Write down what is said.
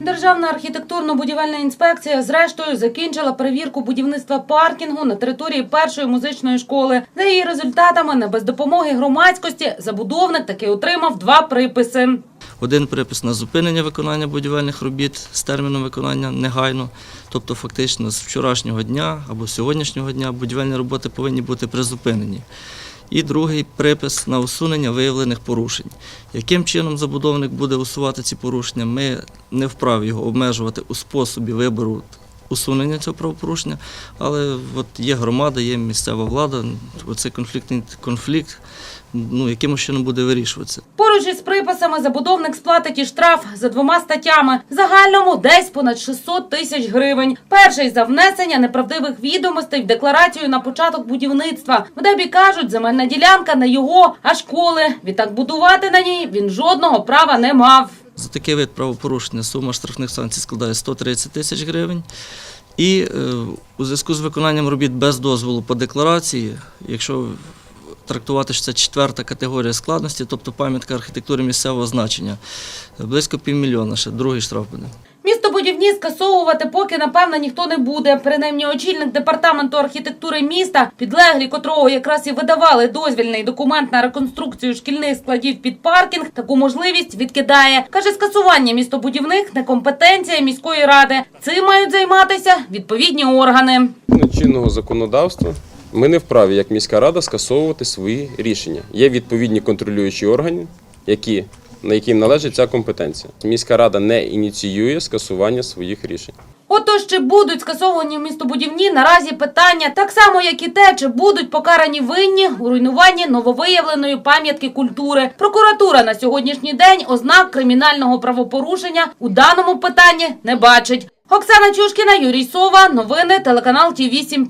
Державна архітектурно-будівельна інспекція зрештою закінчила перевірку будівництва паркінгу на території першої музичної школи. За її результатами, не без допомоги громадськості, забудовник таки отримав два приписи. Один припис на зупинення виконання будівельних робіт з терміном виконання негайно, тобто фактично з вчорашнього дня або сьогоднішнього дня будівельні роботи повинні бути призупинені. І другий припис на усунення виявлених порушень. Яким чином забудовник буде усувати ці порушення, ми не вправі його обмежувати у способі вибору усунення цього правопорушення, але от є громада, є місцева влада, оцей конфліктний конфлікт, ну, якимось чином буде вирішуватися. Поруч із приписами забудовник сплатить і штраф за двома статтями. Загальному десь понад 600 тисяч гривень. Перший за внесення неправдивих відомостей в декларацію на початок будівництва. В ДЕБі кажуть, земельна ділянка не його, а школи. Відтак будувати на ній він жодного права не мав. За такий вид правопорушення сума штрафних санкцій складає 130 тисяч гривень. І е, у зв'язку з виконанням робіт без дозволу по декларації, якщо трактувати, що це четверта категорія складності, тобто пам'ятка архітектури місцевого значення, близько півмільйона, ще другий штраф буде. Містобудівні скасовувати поки напевно ніхто не буде. Принаймні, очільник департаменту архітектури міста, підлеглі котрого якраз і видавали дозвільний документ на реконструкцію шкільних складів під паркінг, таку можливість відкидає. каже, скасування містобудівних не компетенція міської ради. Цим мають займатися відповідні органи. Чинного законодавства ми не вправі, як міська рада, скасовувати свої рішення. Є відповідні контролюючі органи, які, на яким належить ця компетенція. Міська рада не ініціює скасування своїх рішень. Отож, чи будуть скасовані містобудівні наразі питання, так само як і те, чи будуть покарані винні у руйнуванні нововиявленої пам'ятки культури. Прокуратура на сьогоднішній день ознак кримінального правопорушення у даному питанні не бачить. Оксана Чушкіна, Юрій Сова, новини телеканал Ті 8